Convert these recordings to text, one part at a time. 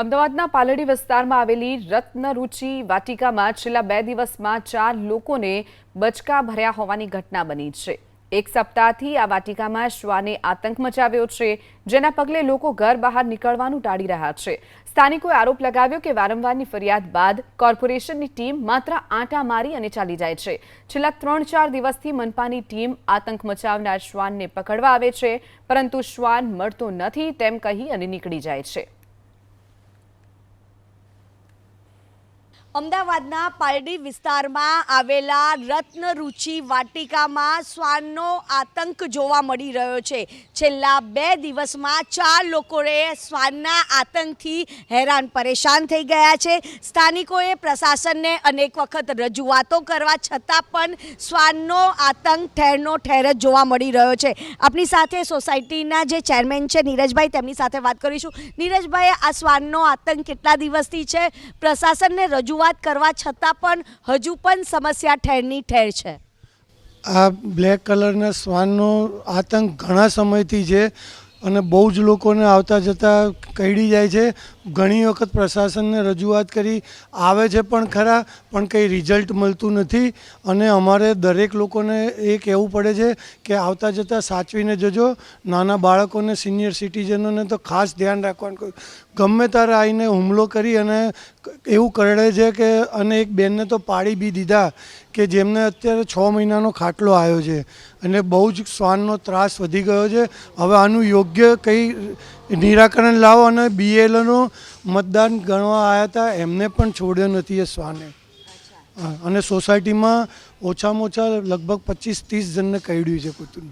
અમદાવાદના પાલડી વિસ્તારમાં આવેલી રત્નરુચિ વાટિકામાં છેલ્લા બે દિવસમાં ચાર લોકોને બચકા ભર્યા હોવાની ઘટના બની છે. એક સપ્તાહથી આ વાટિકામાં શ્વાને આતંક મચાવ્યો છે, જેના પગલે લોકો ઘર બહાર નીકળવાનું ટાળી રહ્યા છે. સ્થાનિકોએ આરોપ લગાવ્યો કે વારંવારની ફરિયાદ બાદ કોર્પોરેશનની ટીમ માત્ર આંટા મારી અને ચાલી જાય છે. છેલ્લા ત્રણ ચાર દિવસથી મનપાની ટીમ આતંક મચાવનાર શ્વાનને પકડવા આવે છે, પરંતુ શ્વાન મળતો નથી તેમ કહી અને નીકળી જાય છે. અમદાવાદના પારડી વિસ્તારમાં આવેલા રત્નરુચિ વાટિકામાં શ્વાનનો આતંક જોવા મળી રહ્યો છે. છેલ્લા બે દિવસમાં ચાર લોકોએ શ્વાનના આતંકથી હેરાન પરેશાન થઈ ગયા છે. સ્થાનિકોએ પ્રશાસનને અનેક વખત રજૂઆતો કરવા છતાં પણ શ્વાનનો આતંક ઠેરનો ઠેર જ જોવા મળી રહ્યો છે. આપણી સાથે સોસાયટીના જે ચેરમેન છે નીરજભાઈ, તેમની સાથે વાત કરીશું. નીરજભાઈ આ શ્વાનનો આતંક કેટલા દિવસથી છે? પ્રશાસનને રજૂઆત કરવા છતાં પણ હજુ પણ સમસ્યા ઠેરની ઠેર છે. આ બ્લેક કલરના શ્વાનનો આતંક ઘણા સમયથી છે અને બહુ જ લોકોને આવતા જતાં કઈડી જાય છે. ઘણી વખત પ્રશાસનને રજૂઆત કરી, આવે છે પણ ખરા, પણ કંઈ રિઝલ્ટ મળતું નથી. અને અમારે દરેક લોકોને એ કહેવું પડે છે કે આવતા જતાં સાચવીને જજો. નાના બાળકોને સિનિયર સિટીઝનોને તો ખાસ ધ્યાન રાખવાનું ગમે ત્યારે આવીને હુમલો કરી અને એવું કરડે છે કે, અને એક બેનને તો પાડી બી દીધા કે જેમને અત્યારે છ મહિનાનો ખાટલો આવ્યો છે. અને બહુ જ શ્વાનનો ત્રાસ વધી ગયો છે. હવે આનું યોગ્ય કંઈ નિરાકરણ લાવો અને બીએલનો મતદાન ગણવા આવ્યા હતા એમને પણ છોડ્યો નથી એ શ્વાને. અને સોસાયટીમાં ઓછામાં ઓછા લગભગ પચીસ ત્રીસ જણને કહ્યું છે કૂતરું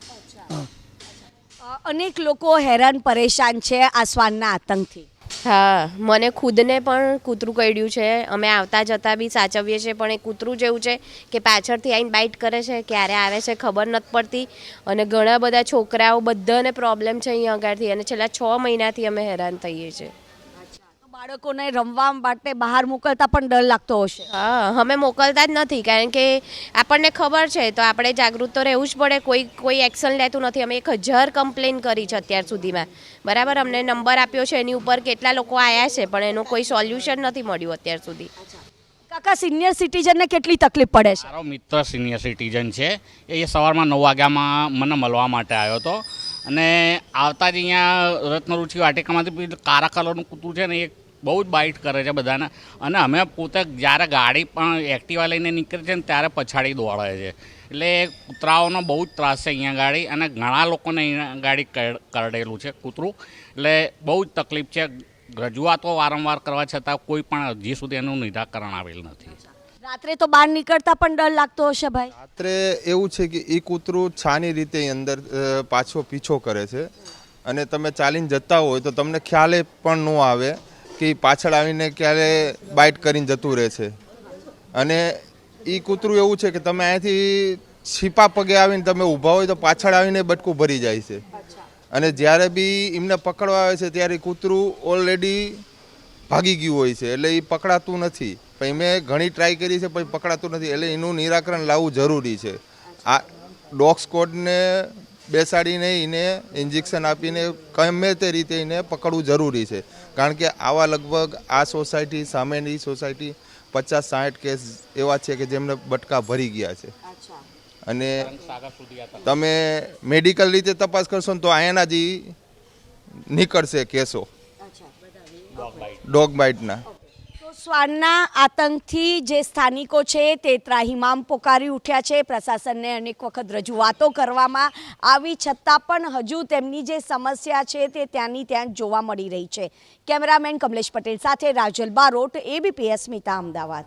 અનેક લોકો હેરાન પરેશાન છે આ શ્વાનના આતંકથી. હા, મને ખુદને પણ કૂતરું કરડ્યું છે. અમે આવતા જતા બી સાચવીએ છીએ, પણ એ કૂતરું જેવું છે કે પાછળથી આવીને બાઇટ કરે છે, ક્યારે આવે છે ખબર નથી પડતી. અને ઘણા બધા છોકરાઓ બધાને પ્રોબ્લેમ છે અહીંયા આગળથી. અને છેલ્લા છ મહિનાથી અમે હેરાન થઈએ છીએ. બાળકોને રમવા માટે બહાર મોકલતા પણ ડર લાગતો હશે. હા અમે મોકલતા જ નથી કારણ કે આપણને ખબર છે તો આપણે જાગૃત તો રહેવું જ પડે કોઈ કોઈ એક્શન લેતું નથી. અમે એક હજાર કમ્પ્લેન કરી છે અત્યાર સુધીમાં. બરાબર? અમને નંબર આપ્યો છે એની ઉપર કેટલા લોકો આવ્યા છે પણ એનું કોઈ સોલ્યુશન નથી મળ્યું અત્યાર સુધી. કાકા સિનિયર સિટીઝનને કેટલી તકલીફ પડે છે? મારો મિત્ર સિનિયર સિટીઝન છે. એ સવારમાં નવ વાગ્યામાં મને મળવા માટે આવ્યો હતો. અને આવતા જ અહીંયા રત્નરુચિ વાટિકામાંથી કારા કલરનું કૂતરું છે ને એ બહુ જ બાઇટ કરે છે બધાને. અને અમે પોતે જ્યારે ગાડી પણ એક્ટિવા લઈને નીકળે છે ને ત્યારે પછાડી દોડે છે. એટલે કૂતરાઓનો બહુ જ ત્રાસ છે અહીંયા ગાડી અને ઘણા લોકોને અહીંયા ગાડી કર- કરડેલું છે કૂતરું. એટલે બહુ જ તકલીફ છે. રજૂઆતો વારંવાર કરવા છતાં કોઈ પણ હજી સુધી એનું નિરાકરણ આવેલ નથી. રાત્રે તો બહાર નીકળતા પણ ડર લાગતો હશે ભાઈ? રાત્રે એવું છે કે એ કૂતરું છાની રીતે અંદર પાછો પીછો કરે છે. અને તમે ચાલીને જતા હોય તો તમને ખ્યાલે પણ ન આવે. કે પાછળ આવીને ક્યારે બાઇટ કરીને જતું રહે છે. અને એ કૂતરું એવું છે કે તમે અહીંયાથી છીપા પગે આવીને તમે ઊભા હોય તો પાછળ આવીને બટકું ભરી જાય છે. અને જ્યારે બી એમને પકડવા આવે છે ત્યારે કૂતરું ઓલરેડી ભાગી ગયું હોય છે એટલે એ પકડાતું નથી. પછી મેં ઘણી ટ્રાય કરી છે પછી પકડાતું નથી એટલે એનું નિરાકરણ લાવવું જરૂરી છે. આ ડોગ સ્કોડને બેસાડીને એને ઇન્જેક્શન આપીને ગમે તે રીતે એને પકડવું જરૂરી છે. કારણ કે આવા લગભગ આ સોસાયટી સામેની સોસાયટી પચાસ સાઠ કેસ એવા છે કે જેમને બટકા ભરી ગયા છે. અને તમે મેડિકલ રીતે તપાસ કરશો ને તો અહીંયાના જ નીકળશે કેસો. ડોગ બાઇટના શ્વાનના આતંકથી જે સ્થાનિકો છે તે ત્રાહિમામ પોકારી ઉઠ્યા છે. પ્રશાસનને અનેક વખત રજૂઆતો કરવામાં આવી છતાં પણ હજુ તેમની જે સમસ્યા છે તે ત્યાંની ત્યાં જોવા મળી રહી છે. કેમેરામેન કમલેશ પટેલ સાથે રાજલ બારોટ એબીપીએસ મિતા અમદાવાદ.